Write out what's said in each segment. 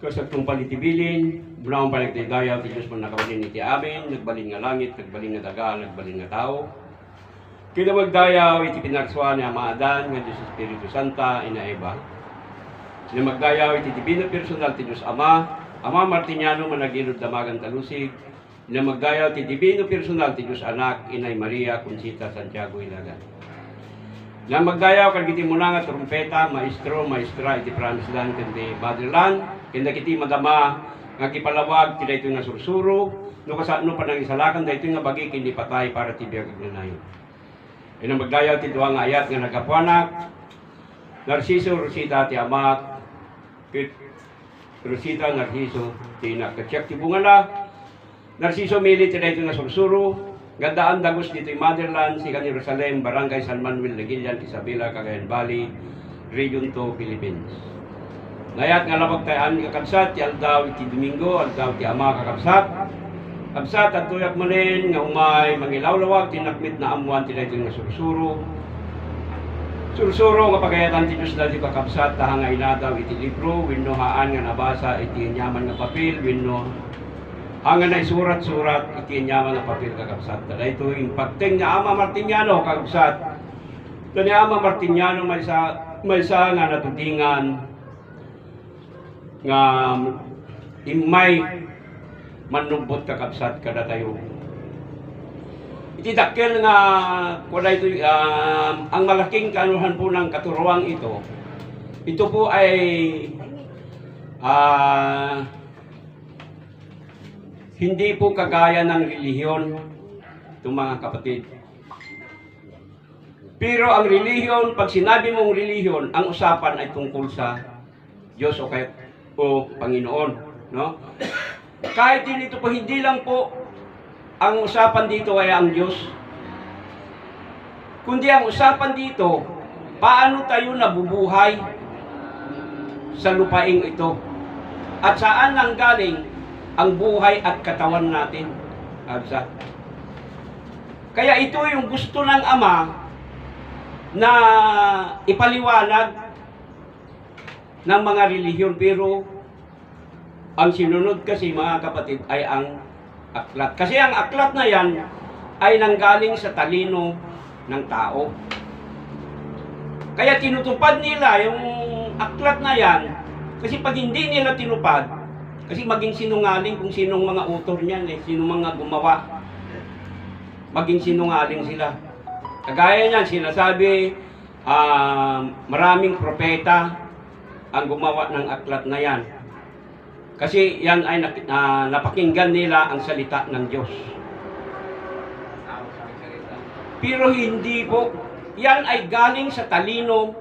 Kasagtong palitibilin, bunaong paligtidayaw, ti Diyos mo nakabalin iti amin, nagbalin nga langit, nagbalin nga daga, nagbalin nga tao. Kina magdayaw, iti pinarswa ni Amadan, nga Diyos Espiritu Santa, inaiba. Kina magdayaw, iti divino personal ti Diyos Ama, Ama Martiniano, managilod damagan talusig. Kina magdayaw, ti divino personal ti Diyos Anak, Inay Maria, Conchita, Santiago, Ilagan. Na magdayaw kag iti muna nga trumpeta, maestro, maestra iti promise land kundi motherland, kenda kiti madama nga kipalawag ti daytoy nga sursuro, no kasano pa nang isalakan daytoy nga bagi kindi patay para ti biyag nayo. Ina magdayaw ti duwa nga ayat nga nagapuanak, Narciso Rosita ti amak, kit Rosita Narciso ti nakatsak ti bungala, Narciso Mili ti daytoy nga sursuro, Gandaan dagos dito yung motherland, Sikan Jerusalem, Barangay San Manuel, Lagilian, Isabela, Cagayan Valley, Region 2, Philippines. Ngayat nga labag tayo amin kakabsat, ti aldaw iti Domingo, aldaw ti ama kakabsat. Kabsat at tuyak manin nga umay mangilawlawag, tinakmit na amuan ti dayto nga sursuro. Sursuro nga pagayatan ti Diyos dahil kakabsat, taha nga inadaw iti libro, winnohaan nga nabasa iti nyaman nga papel, winno Hanga na isurat-surat, ikinyaman na papel kakabsat. Dala ito yung pagting nga Ama Martiniano kakabsat. Ni Ama Martiniano may sa may sa nga natutingan nga imay manubot kakabsat kada tayo. Iti dakkel nga wala ito um, ang malaking kaanuhan po ng katuruang ito. Ito po ay ah hindi po kagaya ng relihiyon itong mga kapatid. Pero ang relihiyon, pag sinabi mong relihiyon, ang usapan ay tungkol sa Diyos o, kay, o Panginoon. No? Kahit din ito po, hindi lang po ang usapan dito ay ang Diyos. Kundi ang usapan dito, paano tayo nabubuhay sa lupaing ito? At saan nang galing ang buhay at katawan natin. Absa. Kaya ito yung gusto ng Ama na ipaliwanag ng mga relihiyon pero ang sinunod kasi mga kapatid ay ang aklat. Kasi ang aklat na yan ay nanggaling sa talino ng tao. Kaya tinutupad nila yung aklat na yan kasi pag hindi nila tinupad, kasi maging sinungaling kung sinong mga author niyan eh, sinong mga gumawa. Maging sinungaling sila. Kagaya niyan, sinasabi, ah, maraming propeta ang gumawa ng aklat na yan. Kasi yan ay ah, napakinggan nila ang salita ng Diyos. Pero hindi po. Yan ay galing sa talino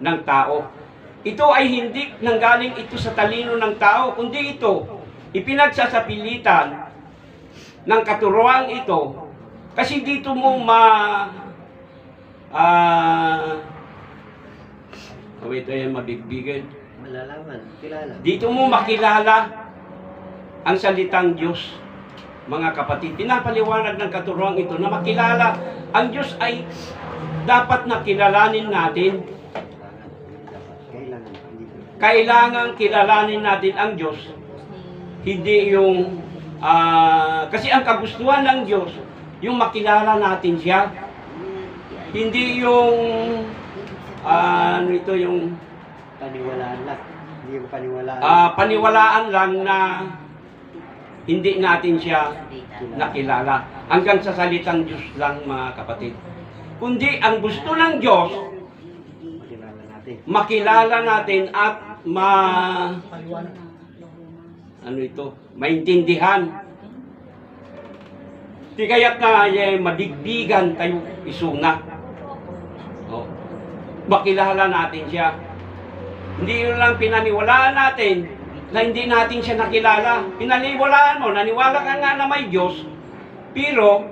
ng tao. Ito ay hindi nanggaling ito sa talino ng tao, kundi ito ipinagsasapilitan ng katuruan ito. Kasi dito mo ma uh, wait, ay mabigbigan. Malalaman, kilala. Dito mo makilala ang salitang Diyos. Mga kapatid, pinapaliwanag ng katuruan ito na makilala ang Diyos ay dapat na kilalanin natin. Kailangan, kilalanin natin ang Diyos. Hindi yung ah, kasi ang kagustuhan ng Diyos yung makilala natin siya. Hindi yung ano ito yung Paniwalaan lang. Hindi ko paniwalaan. ah, paniwalaan lang na hindi natin siya nakilala. Hanggang sa salitang Diyos lang mga kapatid. Kundi ang gusto ng Diyos, Makilala natin. makilala natin at ma ano ito, maintindihan. Di kaya't nga eh, madigdigan tayo isunga. Makilala natin siya. Hindi yun lang pinaniwalaan natin na hindi natin siya nakilala. Pinaniwalaan mo, naniwala ka nga na may Diyos, pero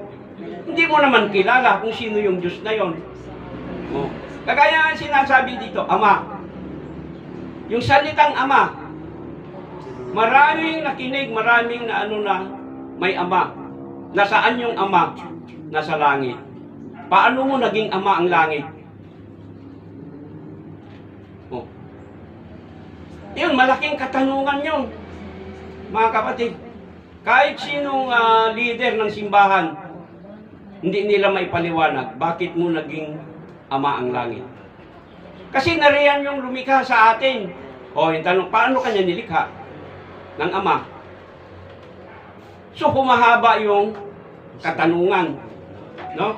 hindi mo naman kilala kung sino yung Diyos na yon. Oh. Kagaya nga sinasabi dito, Ama. Yung salitang Ama, maraming nakinig, maraming na ano na may Ama. Nasaan yung Ama? Nasa langit. Paano mo naging Ama ang langit? Yun, malaking katanungan yun. Mga kapatid, kahit sinong ah, leader ng simbahan, hindi nila maipaliwanag bakit mo naging ama ang langit. Kasi nariyan yung lumikha sa atin. O, yung tanong, paano kanya nilikha? Ng ama. So, humahaba yung katanungan. No?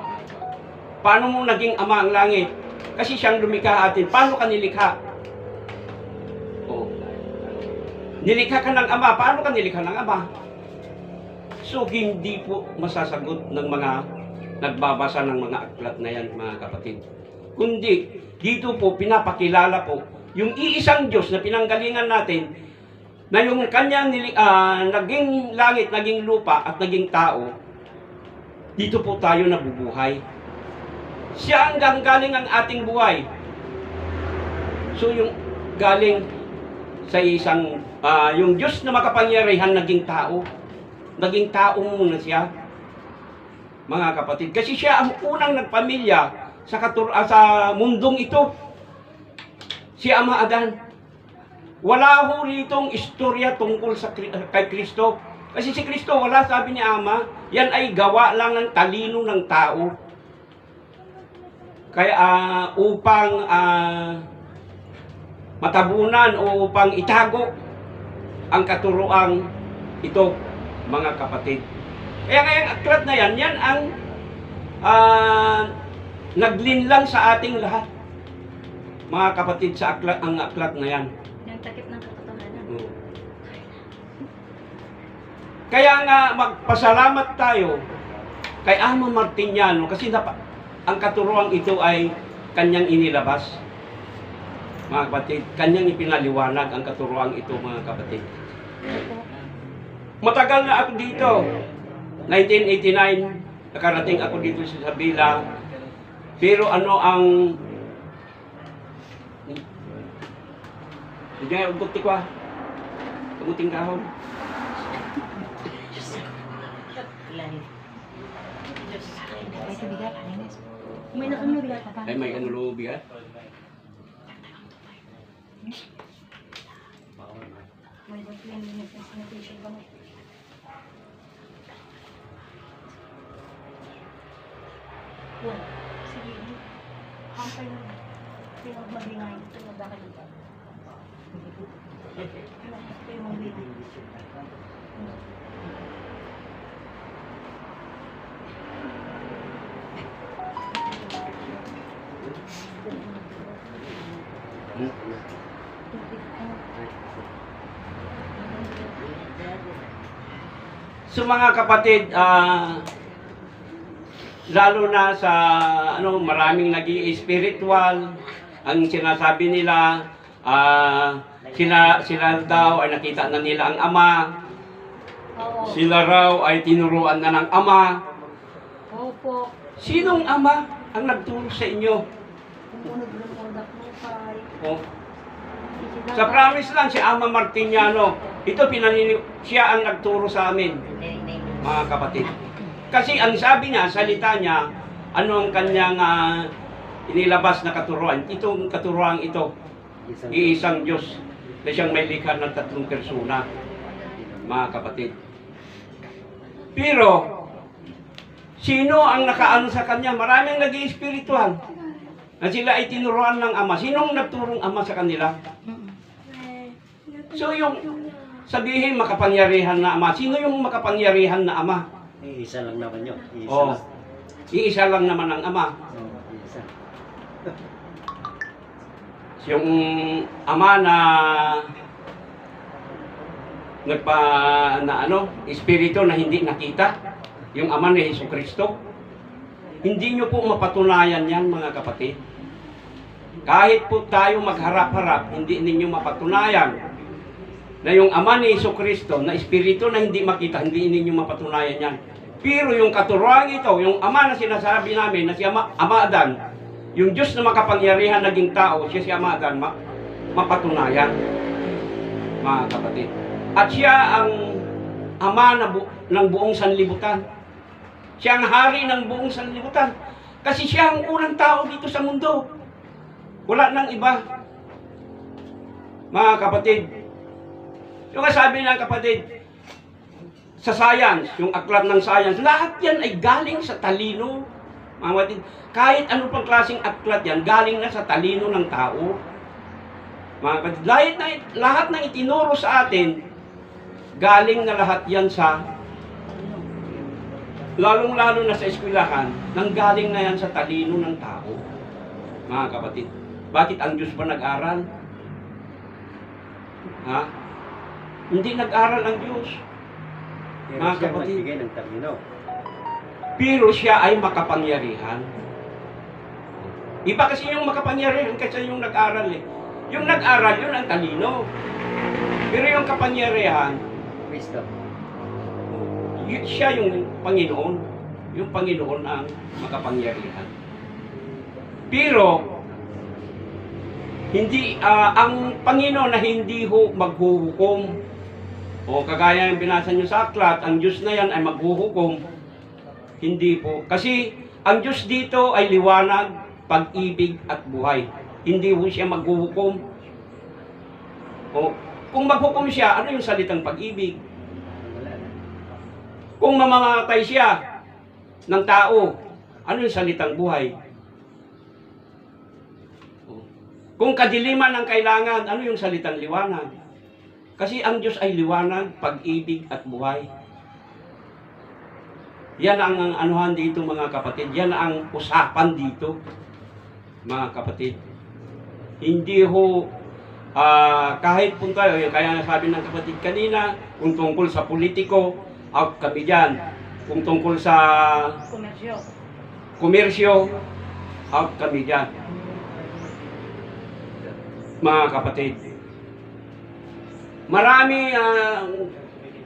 Paano mo naging ama ang langit? Kasi siyang lumikha atin. Paano ka nilikha? O, nilikha ka ng ama. Paano ka nilikha ng ama? So, hindi po masasagot ng mga nagbabasa ng mga aklat na yan, mga kapatid. Kundi, dito po pinapakilala po yung iisang Diyos na pinanggalingan natin na yung kanya nili, ah, naging langit, naging lupa at naging tao, dito po tayo nabubuhay. Siya ang ganggaling ang ating buhay. So yung galing sa isang, ah, yung Diyos na makapangyarihan naging tao. Naging tao muna siya. Mga kapatid. Kasi siya ang unang nagpamilya sa, katur- ah, sa mundong ito. Si Ama Adan. Wala ho ritong istorya tungkol sa kay Kristo. Kasi si Kristo, wala sabi ni Ama, yan ay gawa lang ng talino ng tao. Kaya ah, upang ah, matabunan o upang itago ang katuroang ito, mga kapatid. Kaya ngayong aklat na yan, yan ang ah, naglinlang sa ating lahat. Mga kapatid, sa aklat, ang aklat na yan. Yung takip ng katotohanan. Oo. Kaya nga magpasalamat tayo kay Ama Martiniano kasi napa, ang katuruan ito ay kanyang inilabas. Mga kapatid, kanyang ipinaliwanag ang katuruan ito mga kapatid. Matagal na ako dito. 1989, nakarating ako dito sa Sabila. Pero ano ang Hindi nga, ugot ti kwa. Uguting kahon. Ay, may ano lubi ah. May one minutes ng sanitation ba? Wala. Sige. Hampay na. Pinag magbingay. Pinag bakit ito? Pinag magbingay. So mga kapatid, ah, lalo na sa ano maraming naging spiritual ang sinasabi nila ah, sila sila daw ay nakita na nila ang ama. Sila raw ay tinuruan na ng ama. Opo. sinong ama ang nagturo sa inyo? Tumunog ng product mo kay. oh, sa promise lang si Ama Martiniano ito pinanini siya ang nagturo sa amin mga kapatid kasi ang sabi niya, salita niya, ano ang kanyang ah, inilabas na katuruan. Itong katuruan ito, Isang iisang Diyos na siyang may likha ng tatlong persona, mga kapatid. Pero, sino ang nakaano sa kanya? Maraming naging spiritual na sila ay tinuruan ng Ama. Sinong nagturong Ama sa kanila? So yung sabihin makapangyarihan na Ama. Sino yung makapangyarihan na Ama? Eh, isa lang naman yun. Isa Oh, lang. iisa lang naman ang Ama. Oh, isa. Yung ama na nagpa na ano, espiritu na hindi nakita, yung ama ni Hesus Kristo. Hindi nyo po mapatunayan yan mga kapatid. Kahit po tayo magharap-harap, hindi ninyo mapatunayan na yung ama ni Hesus Kristo na espiritu na hindi makita, hindi ninyo mapatunayan yan. Pero yung katuruan ito, yung ama na sinasabi namin na si Ama, ama Adan, yung Diyos na makapangyarihan naging tao, siya si Ama Adan, ma- mapatunayan, mga kapatid. At siya ang ama na bu- ng buong sanlibutan. Siya ang hari ng buong sanlibutan. Kasi siya ang unang tao dito sa mundo. Wala nang iba. Mga kapatid, yung sabi ng kapatid, sa science, yung aklat ng science, lahat yan ay galing sa talino. Mga kapatid, kahit ano pang klaseng aklat yan, galing na sa talino ng tao. Mga kapatid, lahat, na, lahat ng itinuro sa atin, galing na lahat yan sa, lalong-lalo na sa eskwelahan, nanggaling na yan sa talino ng tao. Mga kapatid, bakit ang Diyos ba nag-aral? Ha? Hindi nag-aral ang Diyos. Pero Mga siya kapatid. nagbigay ng talino. Pero siya ay makapangyarihan. Iba kasi yung makapangyarihan kasi yung nag-aral eh. Yung nag-aral, yun ang talino. Pero yung kapangyarihan, Wisdom. y- siya yung Panginoon. Yung Panginoon ang makapangyarihan. Pero, hindi, ah, ang Panginoon na hindi ho maghuhukom. O kagaya yung binasa nyo sa aklat, ang Diyos na yan ay maghuhukom. Hindi po. Kasi ang Diyos dito ay liwanag, pag-ibig at buhay. Hindi ho siya maghuhukom. O, kung maghukom siya, ano yung salitang pag-ibig? Kung mamamatay siya ng tao, ano yung salitang buhay? Kung kadiliman ang kailangan, ano yung salitang liwanag? Kasi ang Diyos ay liwanag, pag-ibig at buhay. Yan ang ang anuhan dito mga kapatid. Yan ang usapan dito mga kapatid. Hindi ho ah, kahit punta, kaya sabi ng kapatid kanina, kung tungkol sa politiko, out kami dyan. Kung tungkol sa Komersyo. komersyo, out kami dyan. Mga kapatid. Marami, ah,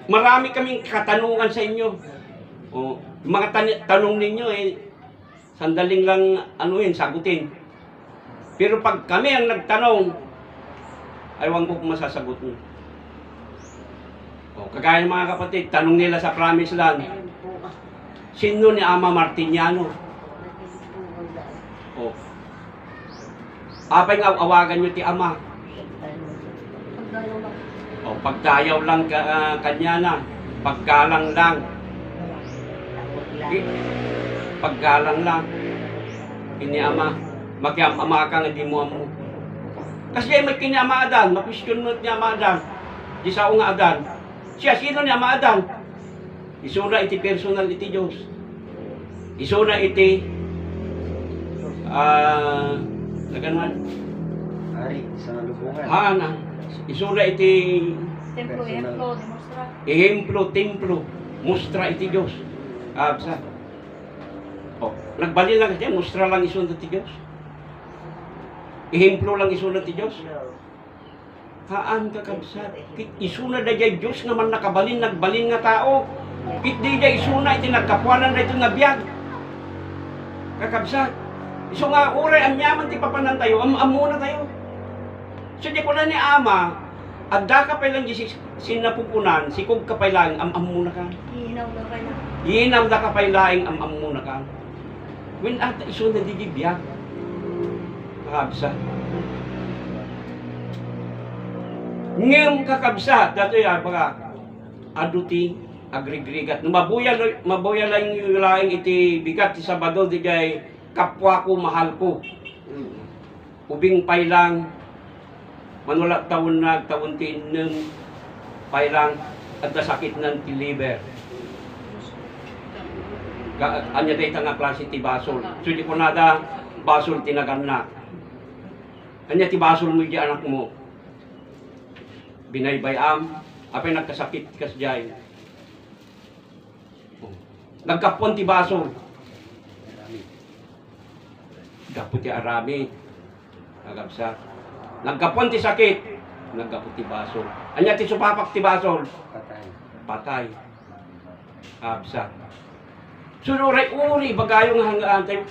marami kaming katanungan sa inyo. O, yung mga tan- tanong ninyo eh, sandaling lang yun, sagutin. Pero pag kami ang nagtanong, aywan ko kung masasagot nyo. O, kagaya ng mga kapatid, tanong nila sa Promised Land, sino ni Ama Martiniano? O, apay nga awagan nyo ti Ama. Pagdayaw lang ka, ah, kanya na, paggalang lang, paggalang lang, ini Ama, magyam-ama ka nga di mo amo. Kasi may kiniama adan, mapisyon mo niya ama adan, di sao nga adan. Siya, sino ni ama adan? Isuna iti personal iti Diyos. Isuna iti, ah, naganuan, Ari, sa lubungan. Hana, isura iti Templo, Personal. templo, demonstra. ehemplo, templo, mustra iti Diyos. Absa. Oh, nagbali lang kasi, mustra lang isunod ti Diyos. Ehemplo lang isunod ti Diyos. Haan ka kabsat. Kit isuna da jay Diyos naman nakabalin, nagbalin nga tao. Kit di jay isuna iti nagkapuanan na ito nga biyag. Kakabsat. Iso nga uray ang yaman ti papanan tayo, am amo na tayo. So di ko na ni ama, adda ka pa lang si sinapupunan, si kog ka pa lang, am am muna ka. Ihinaw na kayo na. Yinaw da ka pa lang, am am muna ka. When at iso na di biyag. Kakabsat. Ngem kakabsat, dato ya baka aduti agrigrigat. Mabuya mabuya lang yung laing iti bigat ti Sabado di kapwa ko mahal ko. Ubing pailang manula taon na taon ti ng pailang at sakit ng liver. Anya day nga klase ti basol. So di ko nada basol tinaganak. Anya ti basol mo di anak mo binaybayam, apay nagkasakit kas jay. Nagkapon ti baso, Marami. gapo ti arami. Nagabsa. Nagkapon ti sakit, naggapo ti baso. Anya ti supapak ti baso, Patay. patay. Absa. Sunuray uri bagayong hanggaan tayo.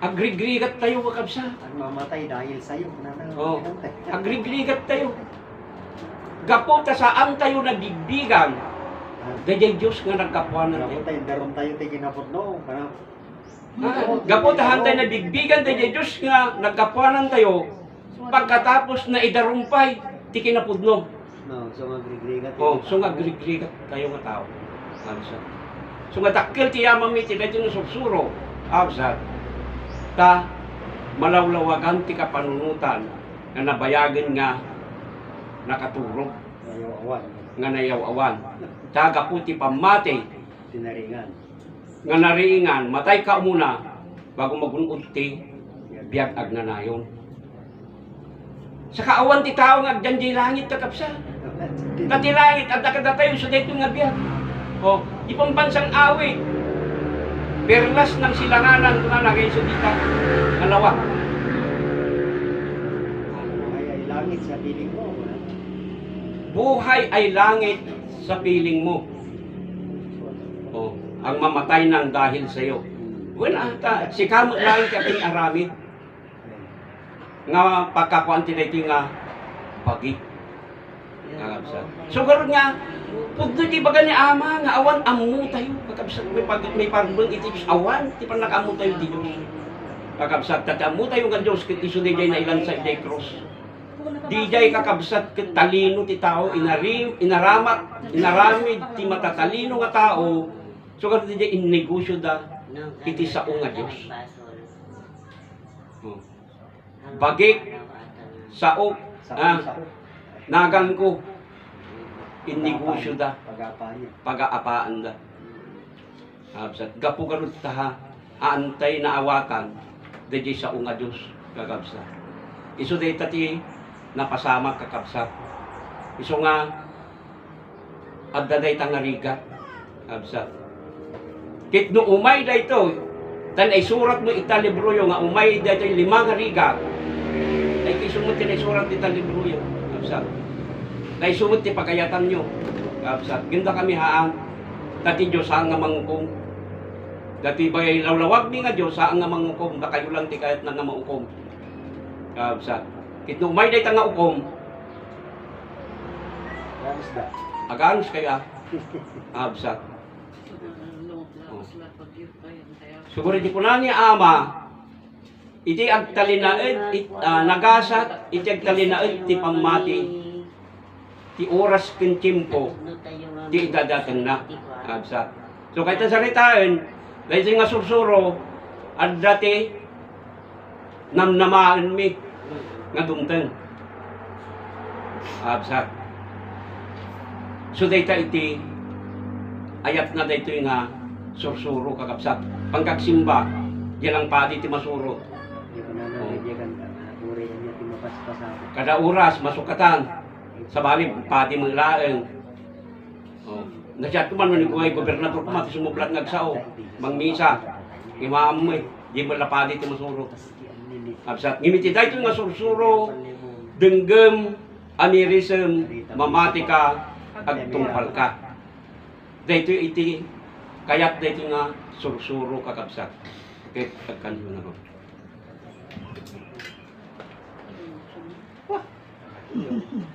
Agrigrigat tayo kakabsa. Ang mamatay dahil sa'yo. Oh, agrigrigat tayo. Gapo ta saan tayo nabigbigan. Dayay Diyos nga nagkapuanan tayo. Kapot tayo, daron tayo tayo ginapot no. Ah, Gapo tahan tayo nabigbigan dayay Diyos nga nagkapuanan tayo. Pagkatapos na idarumpay, ti kinapudno. No, so magregregat. Oh, so nga grigrigat kayo nga tao. Absat. So nga dakkel ti yamang mi ti dayto nga sursuro. Absat. Ta malawlawagan ti kapanunutan nga nabayagan nga nakaturog Ayaw awan. nga nayaw-awan. Taga po ti pamati Tinaringan. nga nariingan, matay ka muna bago magunod ti biyag agnanayon. Sa kaawan ti tao nga agdanjay langit kakapsa. Dati langit at nakadatayo sa dito nga biyag. O, ipang bansang awi. Perlas ng silanganan na nagay sa dita. Alawa. Ay, ay langit sa piling mo. ha? Buhay ay langit sa piling mo. O, ang mamatay nang dahil sa iyo. Wala ta, si kamot langit kaping aramid. Nga pagkakuan ti dito nga pagi. Kakabsat. So karon nga, pugdo di baga ni ama nga awan amu tayo. Kakabsat may pag may parbeng iti awan ti panakamu tayo ti Diyos. Kakabsat tati amu tayo nga Diyos ket isu di na ilan sa ijay cross. Di jay kakabsat ket talino ti tao inarim inaramat inaramid ti matatalino nga tao. So karon di jay innegosyo da iti sao nga Diyos. Bagik sao Sa ah, nagan ko innegosyo da pag-aapaan da. Kabsat. Gapo garot ta ha. Aantay na awatan. Dadi sa unga Diyos. Kakabsat. Iso day tati napasama kakabsat. Iso nga adda day tangariga. Kabsat. Kit no umay da ito. Tan ay surat mo italibro yo nga umay da ito limang hariga. Ay kisumot tin ay surat italibro yo. Kabsat. Dahil sumot ti pagkayatan nyo. Kapsat. Ginda kami haan. Dati Diyos saan nga mangukom. Dati ba yung lawlawag ni nga Diyos saan nga mangukom. Da kayo lang ti kahit na nga mangukom. Kapsat. Kitno may day nga ukom. Aganos kaya. Kapsat. Siguro di ko na ni ama. Iti agtalinaed, it, ah, nagasat, iti agtalinaed, ti pamati, ti oras ken tiempo, ti idadaten na. Absa. So kahit sa salitaan, dahil nga sursuro, at dati, namnamaan mi, nga dumten. Absa. So dayta iti, ayat na dayto nga sursuro kakapsat. Pangkagsimba, yan ang padi ti masuro. Kada oras, masukatan. Sa bali, pati mga laeng. Oh. Nasyat ko man ni Kuhay, gobernador ko mati sumublat ngagsao. Mangmisa. Imam mo eh. Di mo lapadi ti masuro. Absat. Ngimiti dahito nga sursuro, denggem, anirism, mamatika, agtungpal ka. Dahito iti, kayat dahito nga sursuro kakabsat. Okay, pagkanyo na Thank you.